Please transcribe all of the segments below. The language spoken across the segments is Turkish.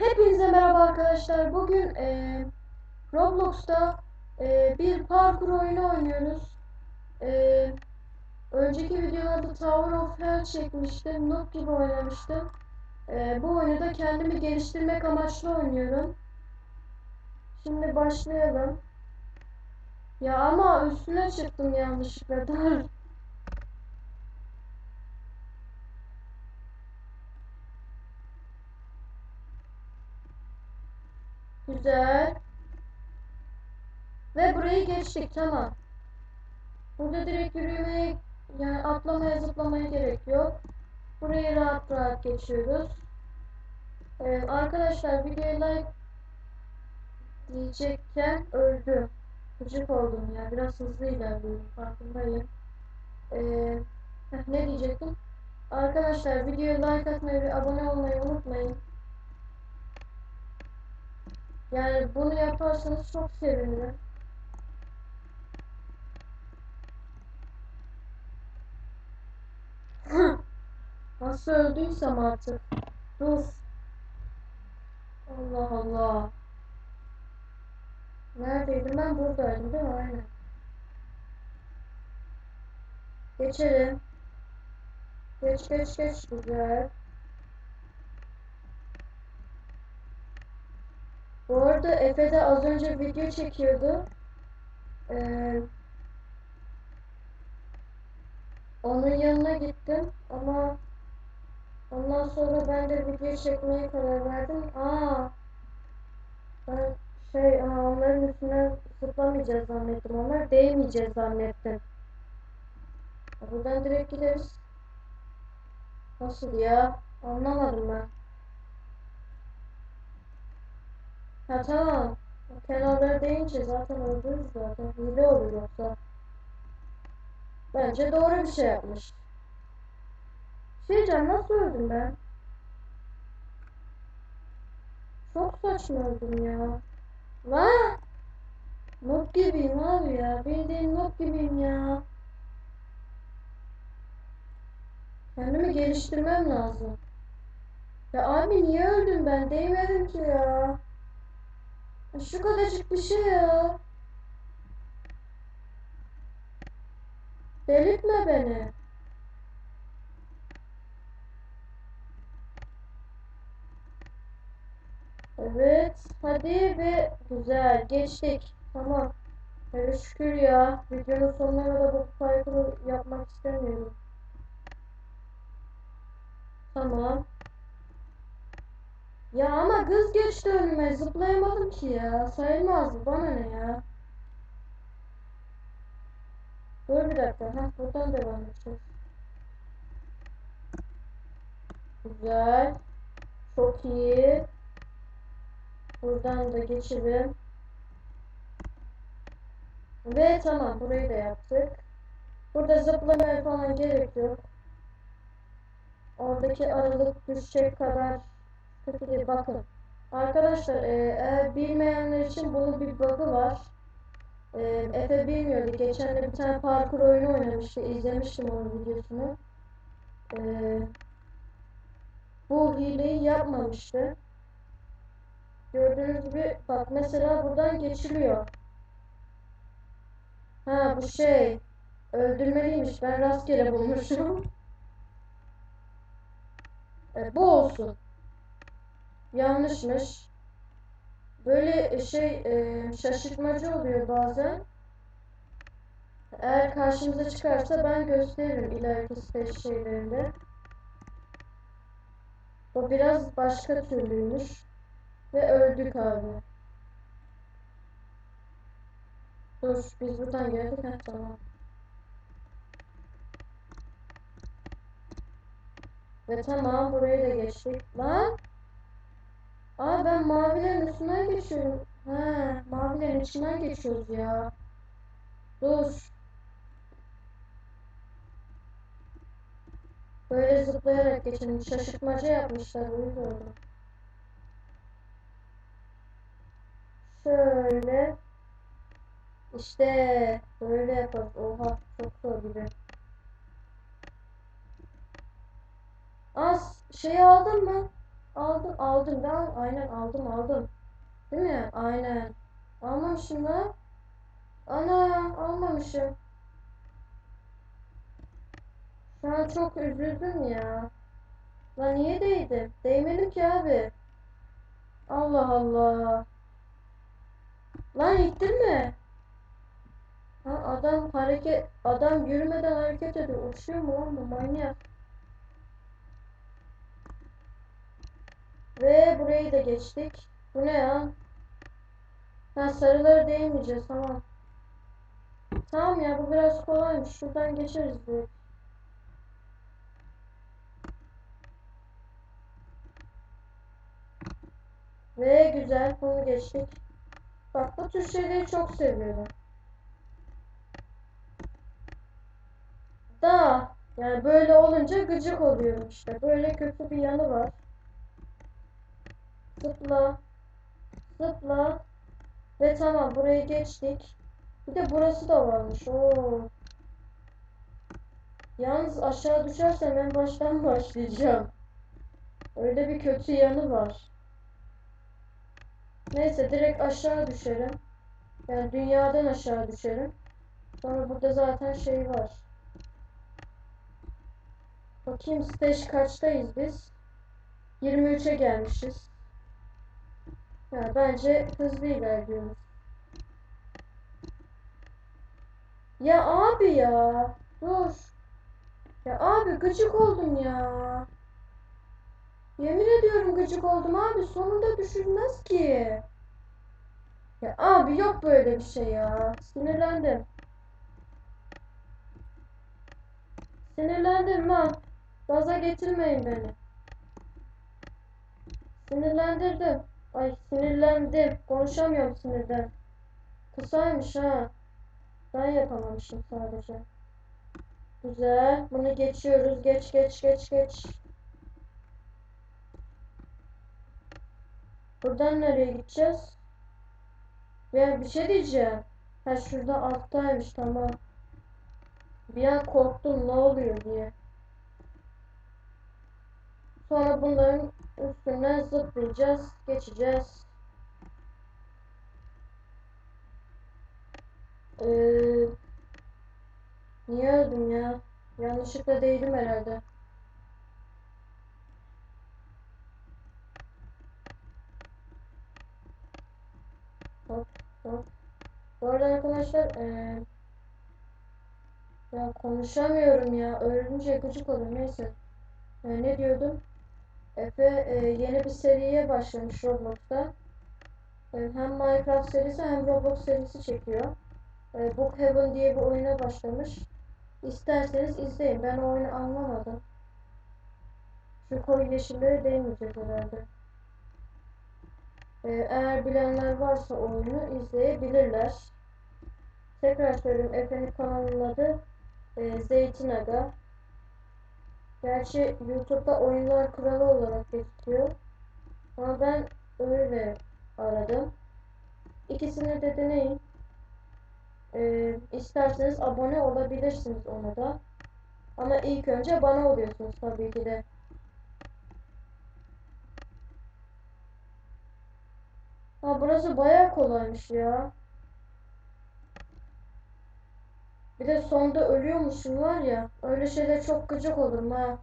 Hepinize merhaba arkadaşlar. Bugün e, Roblox'ta e, bir parkur oyunu oynuyoruz. E, önceki videolarda Tower of Hell çekmiştim. Noob gibi oynamıştım. E, bu oyunu da kendimi geliştirmek amaçlı oynuyorum. Şimdi başlayalım. Ya ama üstüne çıktım yanlışlıkla. Dur. Güzel. Ve burayı geçtik tamam. Burada direkt yürümeye yani atlamaya zıplamaya gerek yok. Burayı rahat rahat geçiyoruz. Ee, arkadaşlar videoya like diyecekken öldüm. Gıcık oldum ya. Biraz hızlı ilerliyorum farkındayım. Ee, ne diyecektim? Arkadaşlar videoya like atmayı ve abone olmayı unutmayın. Yani bunu yaparsanız çok sevinirim. Nasıl öldüysem artık. Dur. Allah Allah. Neredeydim ben? Buradaydım değil mi? Aynen. Geçelim. Geç geç geç. Güzel. Bu arada Efe de az önce video çekiyordu. Ee, onun yanına gittim ama ondan sonra ben de video çekmeye karar verdim. Aa, ben şey aa, onların üstüne zıplamayacağız zannettim. Onlar değmeyeceğiz zannettim. Buradan direkt gideriz. Nasıl ya? Anlamadım ben. Ha tamam. Kenarları deyince zaten öldürürüz zaten. Hile olur yoksa. Bence doğru bir şey yapmış. Şey diyeceğim nasıl öldüm ben? Çok saçma öldüm ya. Lan! Noob gibiyim abi ya. Bildiğin noob gibiyim ya. Kendimi geliştirmem lazım. Ya abi niye öldüm ben? Değmedim ki ya. Şu kadarcık bir şey ya. Delirtme beni. Evet. Hadi ve güzel. Geçtik. Tamam. Hele şükür ya. Videonun sonuna kadar bu parkuru yapmak istemiyorum. Tamam. Ya ama kız geçti önüme. Zıplayamadım ki ya. Sayılmaz. Bana ne ya? Dur bir dakika. Heh, buradan devam edeceğiz. Güzel. Çok iyi. Buradan da geçelim. Ve tamam. Burayı da yaptık. Burada zıplamaya falan gerek yok. Oradaki aralık düşecek kadar kötü değil. Bakın. Arkadaşlar e, eğer bilmeyenler için bunun bir bug'ı var. E, Efe bilmiyordu. Geçen de bir tane parkur oyunu oynamıştı. İzlemiştim onun videosunu. E, bu hileyi yapmamıştı. Gördüğünüz gibi bak mesela buradan geçiliyor. Ha bu şey öldürmeliymiş. Ben rastgele bulmuşum. E, bu olsun. Yanlışmış. Böyle şey e, şaşırtmacı oluyor bazen. Eğer karşımıza çıkarsa ben gösteririm ileriki stage şeylerinde. O biraz başka türlüymüş. Ve öldük abi. Dur biz buradan geldik. Heh, tamam. Ve tamam burayı da geçtik. Lan! Aa ben mavilerin üstünden geçiyorum. He, mavilerin içinden geçiyoruz ya. Dur. Böyle zıplayarak geçelim. Şaşırtmaca yapmışlar. Oldum. Şöyle. İşte böyle yaparız. Oha çok zor gibi. Az şey aldın mı? Aldım aldım ben aynen aldım aldım. Değil mi? Aynen. Almamışım da. Ana almamışım. Şu an çok üzüldüm ya. Lan niye değdim? Değmedim ki abi. Allah Allah. Lan ittin mi? Ha, adam hareket adam yürümeden hareket ediyor. Uçuyor mu lan bu manyak? Ve burayı da geçtik. Bu ne ya? Ha sarıları değmeyeceğiz tamam. Tamam ya bu biraz kolaymış. Şuradan geçeriz direkt. Ve güzel bunu geçtik. Bak bu tür şeyleri çok seviyorum. Da yani böyle olunca gıcık oluyorum işte. Böyle kötü bir yanı var. Zıpla. Zıpla. Ve tamam burayı geçtik. Bir de burası da varmış. Oo. Yalnız aşağı düşersem en baştan başlayacağım. Öyle bir kötü yanı var. Neyse direkt aşağı düşerim. Yani dünyadan aşağı düşerim. Sonra burada zaten şey var. Bakayım stage kaçtayız biz? 23'e gelmişiz. Ya bence hızlı ilerliyoruz. Ya abi ya. Dur. Ya abi gıcık oldum ya. Yemin ediyorum gıcık oldum abi. Sonunda düşürmez ki. Ya abi yok böyle bir şey ya. Sinirlendim. Sinirlendim lan. Gaza getirmeyin beni. Sinirlendirdim. Ay sinirlendim. Konuşamıyorum sinirden. Kısaymış ha. Ben yapamamışım sadece. Güzel. Bunu geçiyoruz. Geç geç geç geç. Buradan nereye gideceğiz? Ya bir şey diyeceğim. Ha şurada alttaymış tamam. Bir an korktum ne oluyor diye. Sonra bunların üstünden zıplayacağız, geçeceğiz. Ee, niye öldüm ya? Yanlışlıkla değdim herhalde. Hop hop. Bu arada arkadaşlar ee, ya konuşamıyorum ya. Ölünce gıcık oluyor. Neyse. E, ne diyordum? Efe e, yeni bir seriye başlamış Roblox'ta. E, hem Minecraft serisi hem Roblox serisi çekiyor. E, Book Heaven diye bir oyuna başlamış. İsterseniz izleyin. Ben o oyunu anlamadım. Şu koyu yeşilleri değmeyecek herhalde. E, eğer bilenler varsa oyunu izleyebilirler. Tekrar söyleyeyim. Efe'nin kanalının adı e, Zeytin Aga. Gerçi YouTube'da oyunlar kralı olarak gözüküyor. Ama ben öyle aradım. İkisini de deneyin. Ee, isterseniz abone olabilirsiniz ona da. Ama ilk önce bana oluyorsunuz tabii ki de. Ha burası bayağı kolaymış ya. Bir de sonda ölüyormuşsun var ya. Öyle şeyler çok gıcık olurum ha.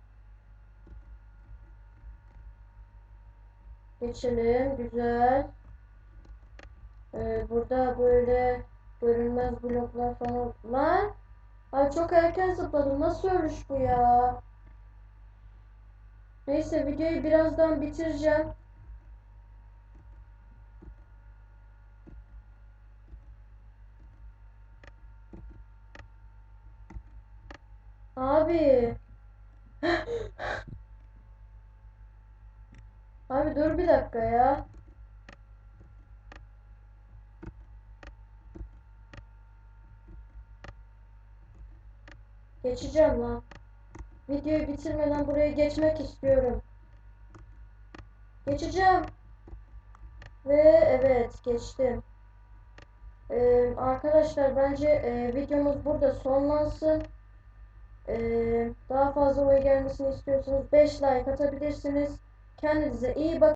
Geçelim. Güzel. Ee, burada böyle görünmez bloklar falan. Lan. Ay çok erken zıpladım. Nasıl ölüş bu ya? Neyse videoyu birazdan bitireceğim. Abi. Abi dur bir dakika ya. Geçeceğim lan. Videoyu bitirmeden buraya geçmek istiyorum. Geçeceğim. Ve evet geçtim. Ee, arkadaşlar bence e, videomuz burada sonlansın. Ee, daha fazla oy gelmesini istiyorsanız 5 like atabilirsiniz. Kendinize iyi bakın.